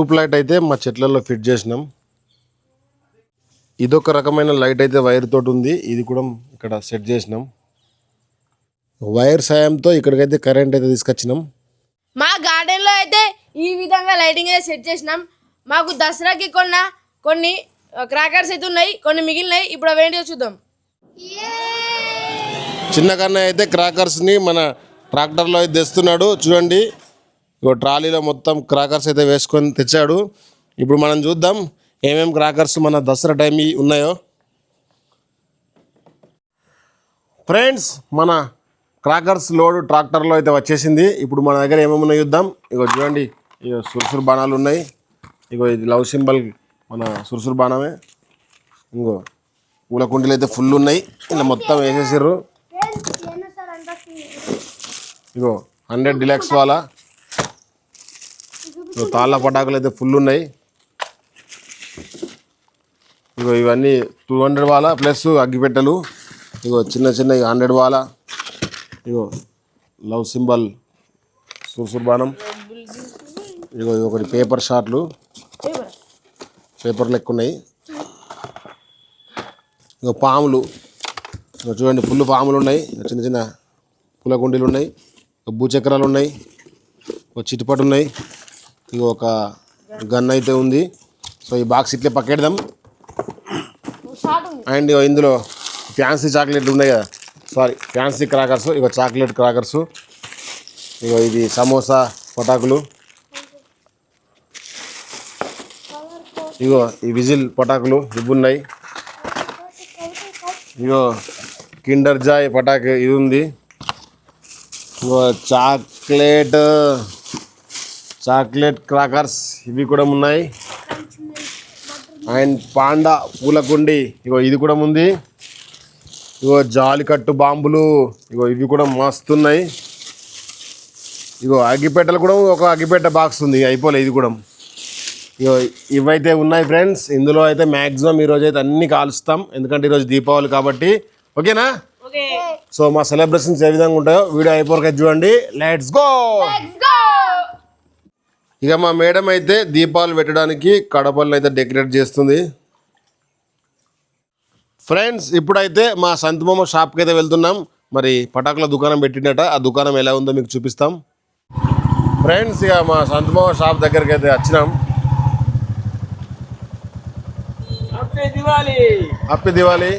రూప్ light అయితే మా చెట్లలో ఫిట్ చేసినాం. ఇదొక రకమైన లైట్ అయితే వైర్ తోటి ఉంది. ఇది కూడా ఇక్కడ సెట్ చేసినాం. వైర్ సాయంతో ఇక్కడికైతే కరెంట్ అయితే తీసుకొచ్చినాం. మా గార్డెన్లో అయితే ఈ విధంగా లైటింగ్ అయితే సెట్ చేసినాం. మాకు దసరాకి కొన్న కొన్ని క్రాకర్స్ అయితే ఉన్నాయి కొన్ని మిగిలినాయి. ఇప్పుడు అవేంటిదో చూద్దాం. చిన్న కన్నయ్య అయితే క్రాకర్స్ని మన ట్రాక్టర్లో అయితే తెస్తున్నాడు. చూడండి. ఇగో ట్రాలీలో మొత్తం క్రాకర్స్ అయితే వేసుకొని తెచ్చాడు. ఇప్పుడు మనం చూద్దాం ఏమేం క్రాకర్స్ మన దసరా టైం ఉన్నాయో. ఫ్రెండ్స్ మన క్రాకర్స్ లోడ్ ట్రాక్టర్లో అయితే వచ్చేసింది. ఇప్పుడు మన దగ్గర ఏమేమి ఉన్నాయో చూద్దాం. ఇగో చూడండి. ఇగో సురుసురు బాణాలు ఉన్నాయి. ఇగో ఇది లవ్ సింబల్ మన సురుసురు బాణమే. ఇంకో పూల కుండీలు అయితే ఫుల్ ఉన్నాయి. ఇలా మొత్తం వేసేసారు ఇగో హండ్రెడ్ డిలక్స్ వాళ్ళ. తాళ్ళ పటాకులు అయితే ఫుల్ ఉన్నాయి. ఇగో ఇవన్నీ టూ హండ్రెడ్ వాళ్ళ ప్లస్ అగ్గిపెట్టెలు ఇగో చిన్న చిన్న హండ్రెడ్ వాళ్ళ ఇగో లవ్ సింబల్ సుర్సుర్బానం ఇగో ఇది ఒకటి పేపర్ షాట్లు. పేపర్లు లెక్క ఉన్నాయి ఇగో పాములు. చూడండి ఫుల్ పాములు ఉన్నాయి. చిన్న చిన్న పూల కుండీలు ఉన్నాయి. భూచక్రాలు ఉన్నాయి. ఒక చిట్టుపట్టు ఉన్నాయి ఇది ఒక గన్ అయితే ఉంది. సో ఈ బాక్స్ ఇట్లే పక్కెడదాం. అండ్ ఇందులో ఫ్యాన్సీ చాక్లెట్లు ఉన్నాయి కదా. సారీ ఫ్యాన్సీ క్రాకర్స్ ఇగో చాక్లెట్ క్రాకర్స్ ఇగో ఇది సమోసా పటాకులు ఇగో ఈ విజిల్ పటాకులు ఇవి ఉన్నాయి. ఇగో కిండర్ జాయ్ పటాకు ఇది ఉంది. ఇగో చాక్లెట్ చాక్లెట్ క్రాకర్స్ ఇవి కూడా ఉన్నాయి. అండ్ పాండా పూలకుండి ఇగో ఇది కూడా ఉంది. ఇగో జాలికట్టు బాంబులు ఇగో ఇవి కూడా మస్తున్నాయి. ఇగో అగ్గిపెట్టెలు కూడా ఒక అగ్గిపెట్ట బాక్స్ ఉంది అయిపోలే ఇది కూడా. ఇగో ఇవైతే ఉన్నాయి ఫ్రెండ్స్ ఇందులో అయితే మ్యాక్సిమం ఈరోజు అయితే అన్ని కాలుస్తాం. ఎందుకంటే ఈరోజు దీపావళి కాబట్టి. ఓకేనా? ఓకే. సో మా సెలబ్రేషన్స్ ఏ విధంగా ఉంటాయో వీడియో అయిపోరక చూడండి. లెట్స్ గో ఇక మా మేడం అయితే దీపాలు పెట్టడానికి కడపలను అయితే డెకరేట్ చేస్తుంది. ఫ్రెండ్స్ ఇప్పుడైతే మా సంతమామ షాప్కి అయితే వెళ్తున్నాం. మరి పటాకుల దుకాణం పెట్టినట ఆ దుకాణం ఎలా ఉందో మీకు చూపిస్తాం. ఫ్రెండ్స్ ఇక మా సంతమామ షాప్ దగ్గరికి అయితే వచ్చినాం. Happy Diwali happy Diwali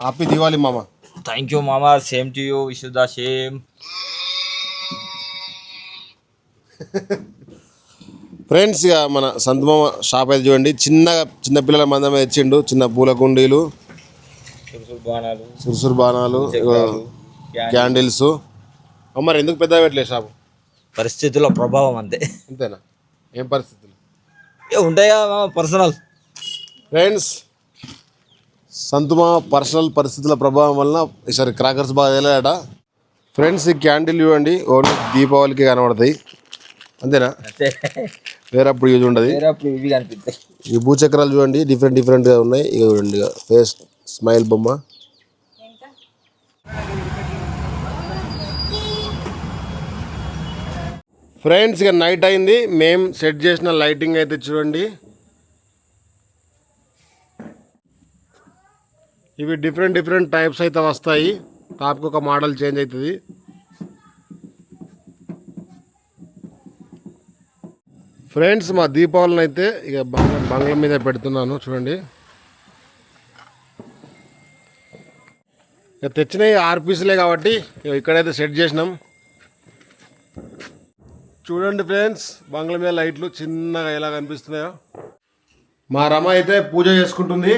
happy Diwali మామ. థ్యాంక్ యూ మామా. Same to you wish the same. Friends ఇక మన సంతమామ షాప్ అయితే చూడండి. చిన్న చిన్న పిల్లల మందం తెచ్చిండు. చిన్న పూల కుండీలు సురుసురు బాణాలు క్యాండిల్స్. మరి ఎందుకు పెద్ద పెట్టలేదు షాపు పరిస్థితుల ప్రభావం అంతే. అంతేనా? ఏం పరిస్థితులు? ఏ ఉంటాయా పర్సనల్ ఫ్రెండ్స్ సంతుమ పర్సనల్ పరిస్థితుల ప్రభావం వలన ఈసారి క్రాకర్స్ బాగా వెళ్ళాడట ఫ్రెండ్స్ ఈ క్యాండిల్ ఇవ్వండి ఓన్లీ దీపావళికి కనబడతాయి. అంతేనా? అంతే. వేరే అప్పుడు యూజ్ ఉండదు ఇవి కనిపిస్తాయి. ఈ భూచక్రాలు చూడండి డిఫరెంట్ డిఫరెంట్గా ఉన్నాయి. ఇక చూడండి ఇక. ఫేస్ స్మైల్ బొమ్మ. ఫ్రెండ్స్ ఇక నైట్ అయింది. మేము సెట్ చేసిన లైటింగ్ అయితే చూడండి. ఇవి డిఫరెంట్ డిఫరెంట్ టైప్స్ అయితే వస్తాయి. టాప్కి ఒక మోడల్ చేంజ్ అవుతుంది. ఫ్రెండ్స్ మా దీపావళిని అయితే ఇక బంగ్లా మీద పెడుతున్నాను. చూడండి. ఇక తెచ్చినవి ఆరు పీసులే కాబట్టి ఇక ఇక్కడైతే సెట్ చేసినాం. చూడండి ఫ్రెండ్స్ బంగ్ల మీద లైట్లు చిన్నగా ఎలా కనిపిస్తున్నాయో. మా రమ అయితే పూజ చేసుకుంటుంది.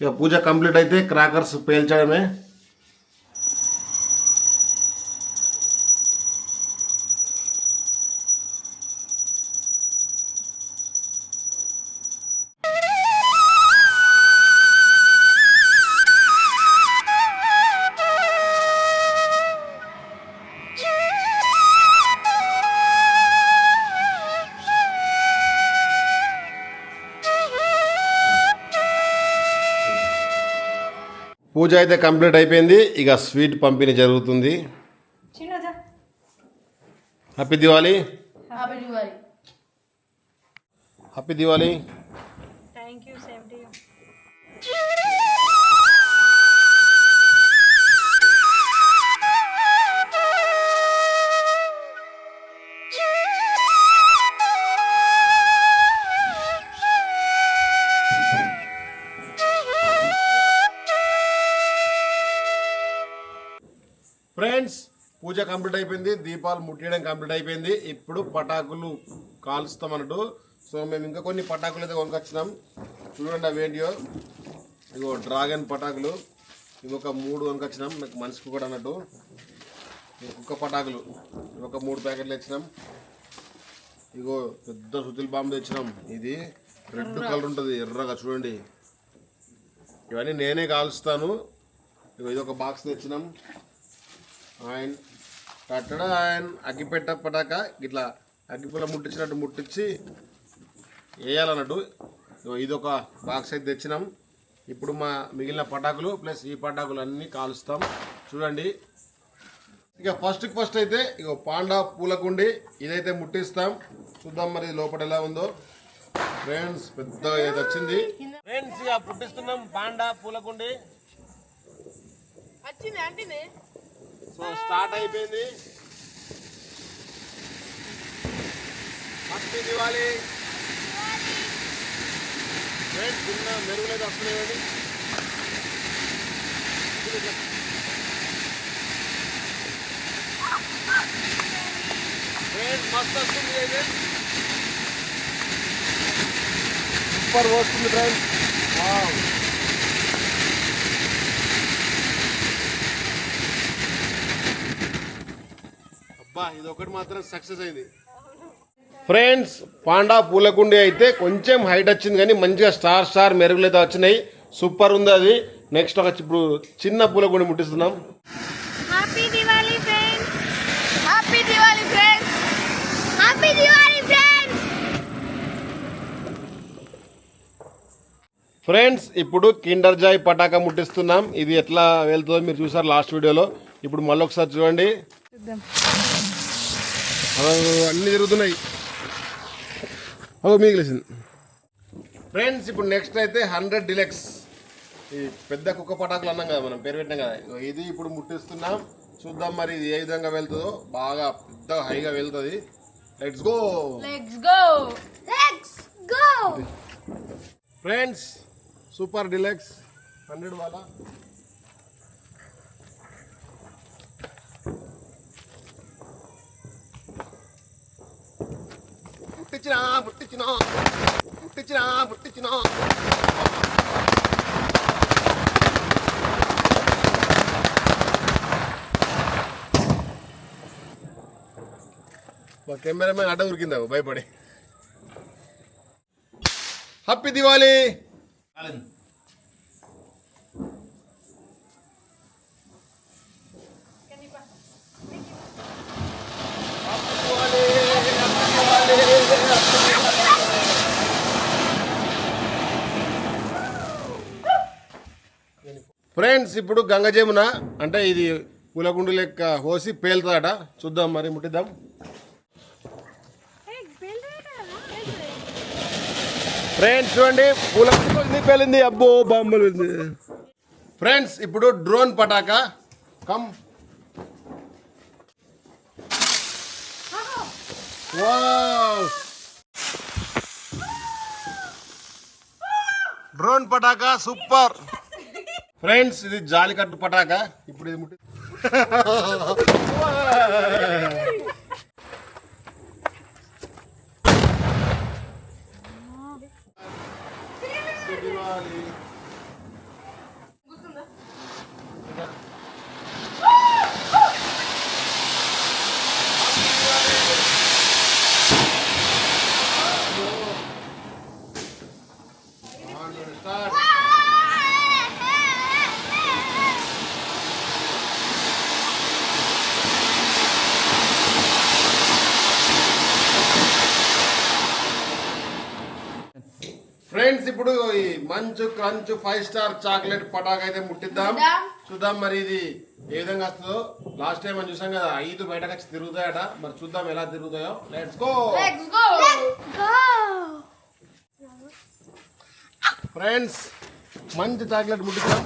ఇక పూజ కంప్లీట్ అయితే క్రాకర్స్ పేల్చడమే. పూజ అయితే కంప్లీట్ అయిపోయింది. ఇక స్వీట్ పంపిణీ జరుగుతుంది. Happy Diwali happy Diwali happy Diwali పూజ కంప్లీట్ అయిపోయింది దీపాలు ముట్టియడం కంప్లీట్ అయిపోయింది. ఇప్పుడు పటాకులు కాలుస్తాం అన్నట్టు. సో మేము ఇంకా కొన్ని పటాకులు అయితే కొనుకొచ్చినాం. చూడండి అవి ఏంటియో ఇగో డ్రాగన్ పటాకులు. ఇవి ఒక మూడు కొనుకొచ్చినాం. నాకు మనిషికి కూడా అన్నట్టు. కుక్క పటాకులు. ఒక మూడు ప్యాకెట్లు తెచ్చినాం. ఇగో పెద్ద సుతిల్ బాంబు తెచ్చినాం. ఇది రెడ్ కలర్ ఉంటుంది ఎర్రగా చూడండి. ఇవన్నీ నేనే కాలుస్తాను. ఇగో ఇది ఒక బాక్స్ తెచ్చినాం. ఆయన కట్టడ ఆయన అగ్గిపెట్ట పటాక ఇట్లా అగ్గిపుల్ల ముట్టించినట్టు ముట్టించి వేయాలన్నట్టు. ఇగో ఇది ఒక బాక్స్ అయితే తెచ్చినాం. ఇప్పుడు మా మిగిలిన పటాకులు ప్లస్ ఈ పటాకులు అన్నీ కాలుస్తాం. చూడండి. ఇక ఫస్ట్ ఫస్ట్ అయితే ఇక పాండా పూలకుండి ఇదైతే ముట్టిస్తాం. చూద్దాం మరి లోపల ఎలా ఉందో. ఫ్రెండ్స్ పెద్దగా ఇది వచ్చింది. ఫ్రెండ్స్ ఇక పుట్టిస్తున్నాం పాండా పూలకుండి. వచ్చింది అంటే సో స్టార్ట్ అయిపోయింది. మస్తు దివాలి ఫ్రెండ్స్ చిన్న మెరుగులేదు వస్తున్నాయండి ఫ్రెండ్స్ మస్తు వస్తుంది అయితే సూపర్ వస్తుంది ఫ్రెండ్స్. ఇది ఒకటి మాత్రం సక్సెస్ అయింది. ఫ్రెండ్స్ పాండా పూలకుండి అయితే కొంచెం హైట్ వచ్చింది కానీ మంచిగా స్టార్ స్టార్ మెరుగులు అయితే వచ్చినాయి. సూపర్ ఉంది అది. నెక్స్ట్ ఒక ఇప్పుడు చిన్న పూలకుండి ముట్టిస్తున్నాం. Happy Diwali friends happy Diwali friends happy Diwali friends friends ఇప్పుడు కిండర్ జాయ్ పటాకా ముట్టిస్తున్నాం. ఇది ఎట్లా వెళ్తుందో మీరు చూసారు లాస్ట్ వీడియోలో. ఇప్పుడు మళ్ళీ ఒకసారి చూడండి అన్ని తిరుగుతున్నాయి అదో మిగిలిసింది. ఫ్రెండ్స్ ఇప్పుడు నెక్స్ట్ అయితే హండ్రెడ్ డిలెక్స్ ఈ పెద్ద కుక్క పటాకులు అన్నాం కదా మనం పేరు పెట్టినాం కదా. ఇది ఇప్పుడు ముట్టిస్తున్నాం. చూద్దాం మరి ఇది ఏ విధంగా వెళ్తుందో. బాగా పెద్ద హైగా వెళ్తుంది. Let's go let's go let's go friends super deluxe hundred వాళ్ళ. ముట్టించినా ముట్టించినా ముట్టించినా ముట్టించినా మా కెమెరామెన్ అడ్డ ఉరికిందా భయపడి హ్యాపీ దివాలి ఫ్రెండ్స్ ఇప్పుడు గంగ జమున అంటే ఇది పూలగుండు లెక్క పోసి పేలుతుందట. చూద్దాం మరి ముట్టిద్దాం. ఫ్రెండ్స్ చూడండి పూల గుండు పేలింది. అబ్బో బాంబులు ఫ్రెండ్స్ ఇప్పుడు డ్రోన్ పటాకా. కమ్. వావ్. డ్రోన్ పటాకా సూపర్. ఫ్రెండ్స్ ఇది జాలికట్టు పటాకా. ఇప్పుడు ఇది ముట్టి స్టార్ట్ ఫ్రెండ్స్ ఇప్పుడు ఈ munch crunch five star chocolate పటాక్ అయితే ముట్టిద్దాం. చూద్దాం. మరి ఇది ఏ విధంగా వస్తుందో. లాస్ట్ టైం మనం చూసాం కదా ఐదు బయటకు వచ్చి తిరుగుతాయట. మరి చూద్దాం ఎలా తిరుగుతాయో. Let's go let's go go friends మంచి చాక్లెట్ ముట్టుకున్నాం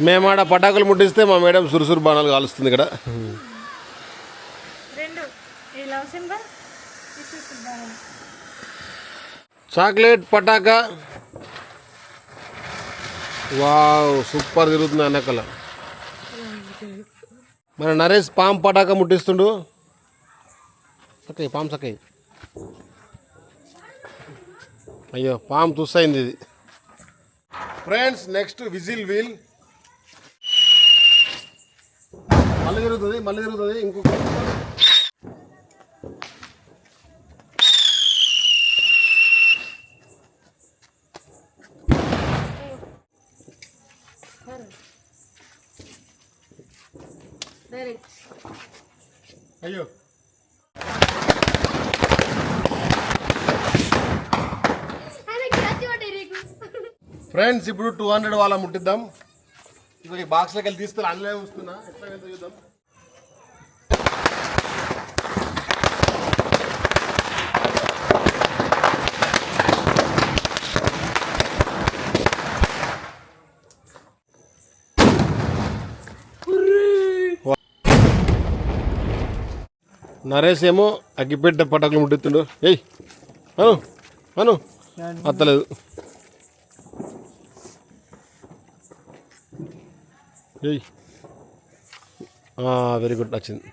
మేము ఆడ పటాకులు ముట్టిస్తే మా మేడం సురుసురు బాణాలు కాలుస్తుంది ఇక్కడ. రెండు. ఈ లవ్ సింబల్ చాక్లెట్ పటాకా. వావ్ సూపర్ తిరుగుతుంది అన్నకల మన నరేష్ పాము పటాకా ముట్టిస్తుండు. సక్కయ్య పాము సక్కయ్య. అయ్యో పాము తుస్సైంది ఇది. Friends next whistle wheel. మళ్ళీ తిరుగుతుంది మళ్ళీ తిరుగుతుంది ఇంకొక అయ్యో. ఫ్రెండ్స్ ఇప్పుడు టూ హండ్రెడ్ వాళ్ళ ముట్టిద్దాం. ఇప్పుడు ఈ బాక్స్లోకి వెళ్ళి తీసుకెళ్ళి అందులో వస్తున్నా ఎట్లా వెళ్తా చూద్దాం. నరేష్ ఏమో అగ్గిపెట్ట పటాకులు ముట్టిస్తుండు. ఏయ్ అను అను. అత్తలేదు. ఏయ్. వెరీ గుడ్ నచ్చింది.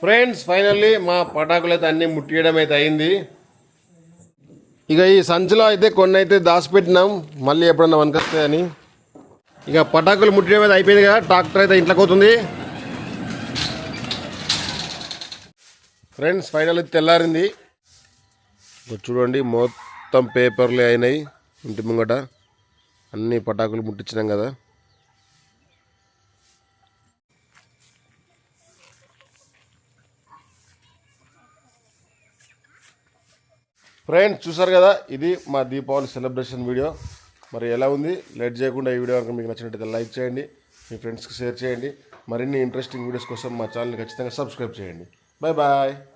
ఫ్రెండ్స్ ఫైనల్లీ మా పటాకులు అయితే అన్నీ ముట్టియడం అయితే అయింది. ఇక ఈ సంచిలో అయితే కొన్ని అయితే దాచిపెట్టినాం. మళ్ళీ ఎప్పుడన్నా వనకొస్తాయని ఇక పటాకులు ముట్టియడం అయితే అయిపోయింది కదా ట్రాక్టర్ అయితే ఇంట్లోకి అవుతుంది ఫ్రెండ్స్ ఫైనల్ తెల్లారింది. చూడండి మొత్తం పేపర్లు అయినాయి ఇంటి ముంగట. అన్ని పటాకులు ముట్టించినాం కదా. ఫ్రెండ్స్ చూసారు కదా ఇది మా దీపావళి సెలబ్రేషన్ వీడియో మరి ఎలా ఉంది? లేట్ చేయకుండా ఈ వీడియో కనుక మీకు నచ్చినట్టయితే లైక్ చేయండి. మీ ఫ్రెండ్స్కి షేర్ చేయండి. మరిన్ని ఇంట్రెస్టింగ్ వీడియోస్ కోసం మా ఛానల్ని ఖచ్చితంగా సబ్స్క్రైబ్ చేయండి. Bye bye